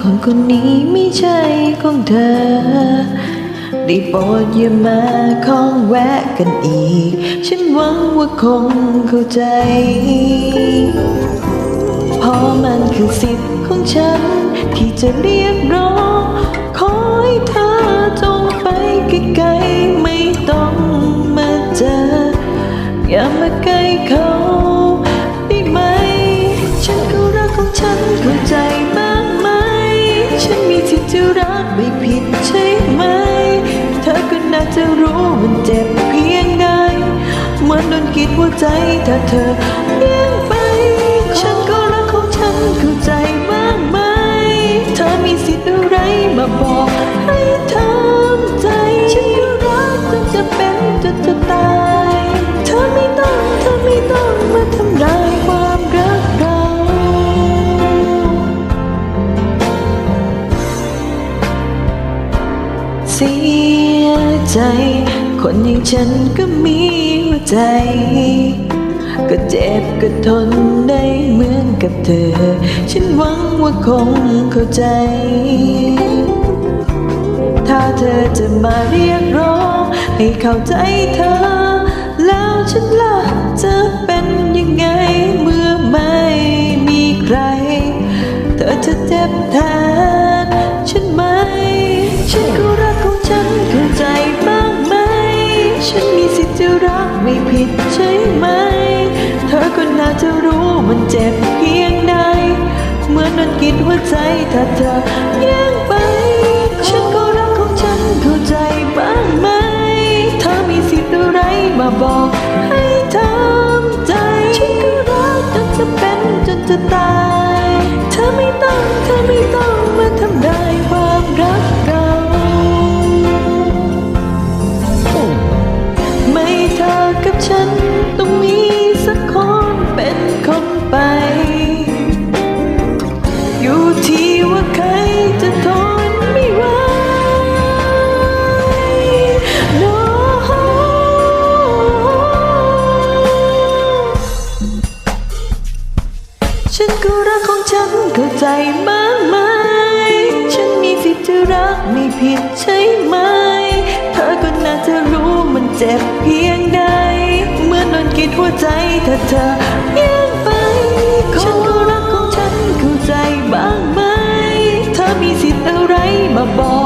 คนคนนี้ไม่ใช่ของเธอ ได้โปรดอย่ามาข้องแวะกันอีก ฉันหวังว่าคงเข้าใจ เพราะมันคือสิทธิ์ของฉัน ที่จะเรียกร้องขอให้เธอ จะรู้มันเจ็บเพียงใดเหมือนโดนกรีดหัวใจถ้าเธอเลี้ยงไป ฉันก็รักของฉันเข้าใจบ้างไหม เธอมีสิทธิ์อะไรมาบอกให้ทำใจ ฉันก็รักจนจะเป็นจนจะตาย เธอไม่ต้องเธอไม่ต้องมาทำลายความรักเราเสี ใจ คนอย่างฉันก็มีหัวใจ ก็เจ็บก็ทนได้เหมือนกับเธอ ฉันหวังว่าคงเข้าใจ ถ้าเธอจะมาเรียกร้อง ให้เข้าใจเธอ แล้วฉันล่ะจะเป็นยังไงเมื่อไม่มีใคร เธอจะเจ็บแทนฉัน ไม่ผิดใช่ไหม เธอก็น่าจะรู้มันเจ็บเพียงใด เมื่อนั้นกินหัวใจถ้าเธอ ฉันก็รักของฉันเข้าใจมากมาย ฉันมีสิทธิ์จะรักไม่ผิดใช่ไหม เธอก็น่าจะรู้มันเจ็บเพียงใด เมื่อนอนกิดหัวใจถ้าเธอแยังไป ฉันก็รักของฉันเข้าใจบ้างไหม เธอมีสิทธิ์อะไรมาบอก